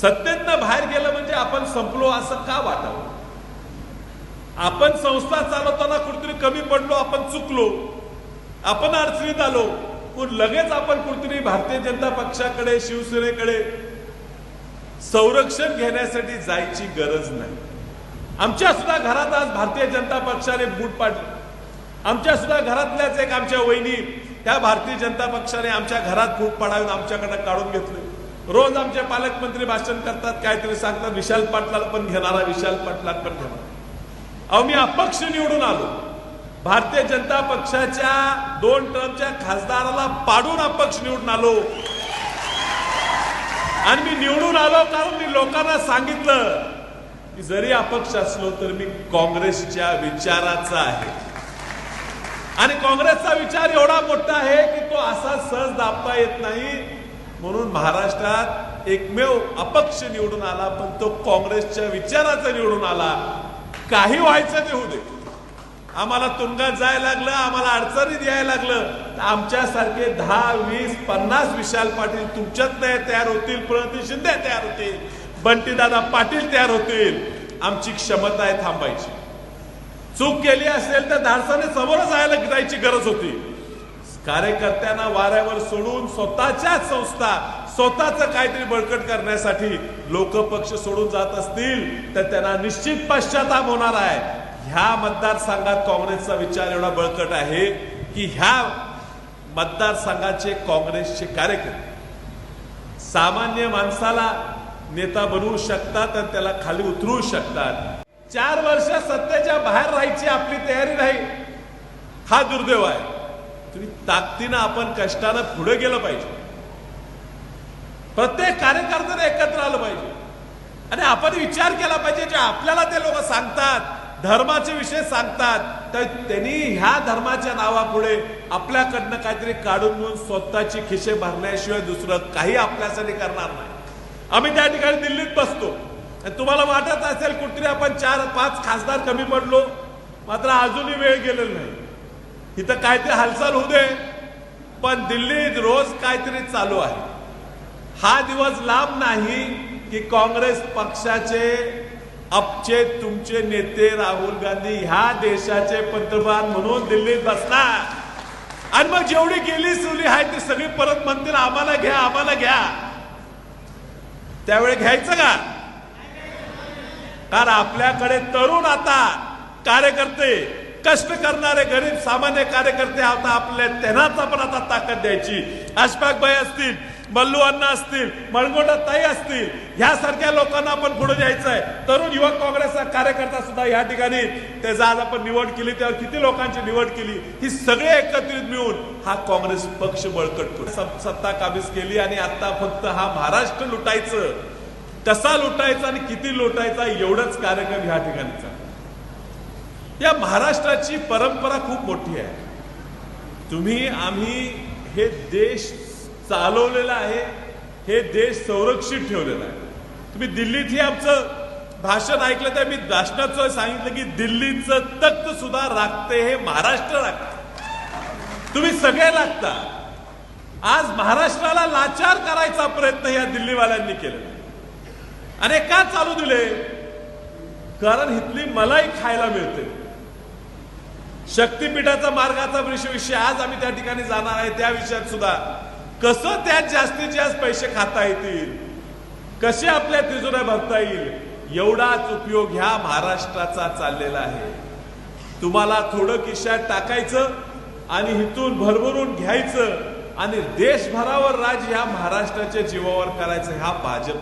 सत्तेतनं बाहेर गेलं म्हणजे आपण संपलो असं का वाटावं? आपण संस्था चालवताना कुठेतरी कमी पडलो आपण चुकलो आपण अडचणीत आलो पण लगेच आपण कुठेतरी भारतीय जनता पक्षाकडे शिवसेनेकडे संरक्षण घेण्यासाठी जायची गरज नाही. आमच्या सुद्धा घरात आज भारतीय जनता पक्षाने बूट पाडली. आमच्या सुद्धा घरातल्याच एक आमच्या वहिनी त्या भारतीय जनता पक्षाने आमच्या घरात फूट पाडावी आमच्याकडे काढून घेतले. रोज आमचे पालकमंत्री भाषण करतात काहीतरी सांगतात. विशाल पाटलाला पण घेणारा विशाल पाटलाला पण घेणार अहो मी अपक्ष निवडून आलो. भारतीय जनता पक्षाच्या दोन टर्मच्या खासदाराला पाडून अपक्ष निवडून आलो. आणि मी निवडून आलो कारण मी लोकांना सांगितलं की जरी अपक्ष असलो तर मी काँग्रेसच्या विचाराचा आहे. आणि काँग्रेसचा विचार एवढा मोठा आहे की तो असा सहज दाबता येत नाही म्हणून महाराष्ट्रात एकमेव अपक्ष निवडून आला पण तो काँग्रेसच्या विचाराचा निवडून आला. काही व्हायचं ते होऊ दे. आम्हाला तुरुंगात जायला लागलं आम्हाला अडचणीत यायला लागलं. आमच्यासारखे दहा वीस पन्नास विशाल पाटील तुमच्यात नाही तयार होतील प्रणती शिंदे तयार होतील बंटीदादा पाटील तयार होतील. आमची क्षमता आहे थांबायची. चूक केली असेल तर धाडसाने समोर जायला जायची गरज होती. कार्यकर्त्यांना वाऱ्यावर सोडून स्वतःच्याच संस्था स्वतःच काहीतरी बळकट करण्यासाठी लोक पक्ष सोडून जात असतील तर त्यांना निश्चित पश्चाताप होणार आहे. ह्या मतदारसंघात काँग्रेसचा विचार एवढा बळकट आहे की ह्या मतदारसंघाचे काँग्रेसचे कार्यकर्ते सामान्य माणसाला नेता बनवू शकतात आणि त्याला खाली उतरू शकतात. चार वर्ष सत्तेच्या बाहेर राहायची आपली तयारी नाही. हा दुर्दैव आहे. तुम्ही ताकदीनं आपण कष्टानं पुढे गेलं पाहिजे. प्रत्येक कार्यकर्त्याने एकत्र आलं पाहिजे. आणि आपण विचार केला पाहिजे जे आपल्याला ते लोक सांगतात धर्माचे विषय सांगतात तर त्यांनी ह्या धर्माच्या नावापुढे आपल्याकडनं काहीतरी काढून घेऊन स्वतःची खिशे भरण्याशिवाय दुसरं काही आपल्यासाठी करणार नाही. आम्ही त्या ठिकाणी दिल्लीत बसतो. आणि तुम्हाला वाटत असेल कुठतरी आपण चार पाच खासदार कमी पडलो मात्र अजूनही वेळ गेलेला नाही. इथं काहीतरी हालचाल होऊ दे. पण दिल्लीत रोज काहीतरी चालू आहे. हा दिवस लांब नाही की काँग्रेस पक्षाचे अपचे तुमचे नेते राहुल गांधी ह्या देशाचे पंतप्रधान म्हणून दिल्लीत बसणार. आणि मग जेवढी गेली सुली आहे ती सगळी परत म्हणतील आम्हाला घ्या आम्हाला घ्या. त्यावेळी घ्यायचं का? कारण आपल्याकडे तरुण आता कार्यकर्ते. कष्ट करणारे गरीब सामान्य कार्यकर्ते आता आपल्या त्यांनाच आपण आता ताकद द्यायची. अशपाक भाई असतील मल्लू अण्णा असतील मळगोंडा ताई असतील ह्यासारख्या लोकांना आपण पुढे द्यायचं आहे तरुण युवक काँग्रेसचा कार्यकर्ता सुद्धा या ठिकाणी त्याचा आज आपण निवड केली त्यावर किती लोकांची निवड केली ही सगळे एकत्रित मिळून हा काँग्रेस पक्ष बळकट करू. सत्ता काबीज केली आणि आता फक्त हा महाराष्ट्र लुटायचं. कसा लुटायचा आणि किती लुटायचा एवढंच कार्यक्रम ह्या ठिकाणी चालू. या महाराष्ट्राची परंपरा खूप मोठी आहे. तुम्ही आम्ही हे देश चालवलेला आहे हे देश संरक्षित ठेवलेला आहे. तुम्ही दिल्लीतही आमचं भाषण ऐकलं तर मी भाषणाचं सांगितलं की दिल्लीचं तख्त सुद्धा राखते हे महाराष्ट्र राखते. तुम्ही सगळे लागता. आज महाराष्ट्राला लाचार करायचा प्रयत्न या दिल्लीवाल्यांनी केलेला आणि का चालू दिले? कारण इथली मलाई खायला मिळते. शक्तीपीठाचा मार्गाचा विषय विषय आज आम्ही त्या ठिकाणी जाणार आहे. त्या विषयात सुद्धा कसं त्यात जास्तीत जास्त पैसे खाता येतील? कसे आपल्या तिजोऱ्या भरता येईल? एवढाच उपयोग ह्या महाराष्ट्राचा चाललेला आहे. तुम्हाला थोडं किशात टाकायचं आणि इथून भरभरून घ्यायचं आणि देशभरावर राज ह्या महाराष्ट्राच्या जीवावर करायचं हा भाजप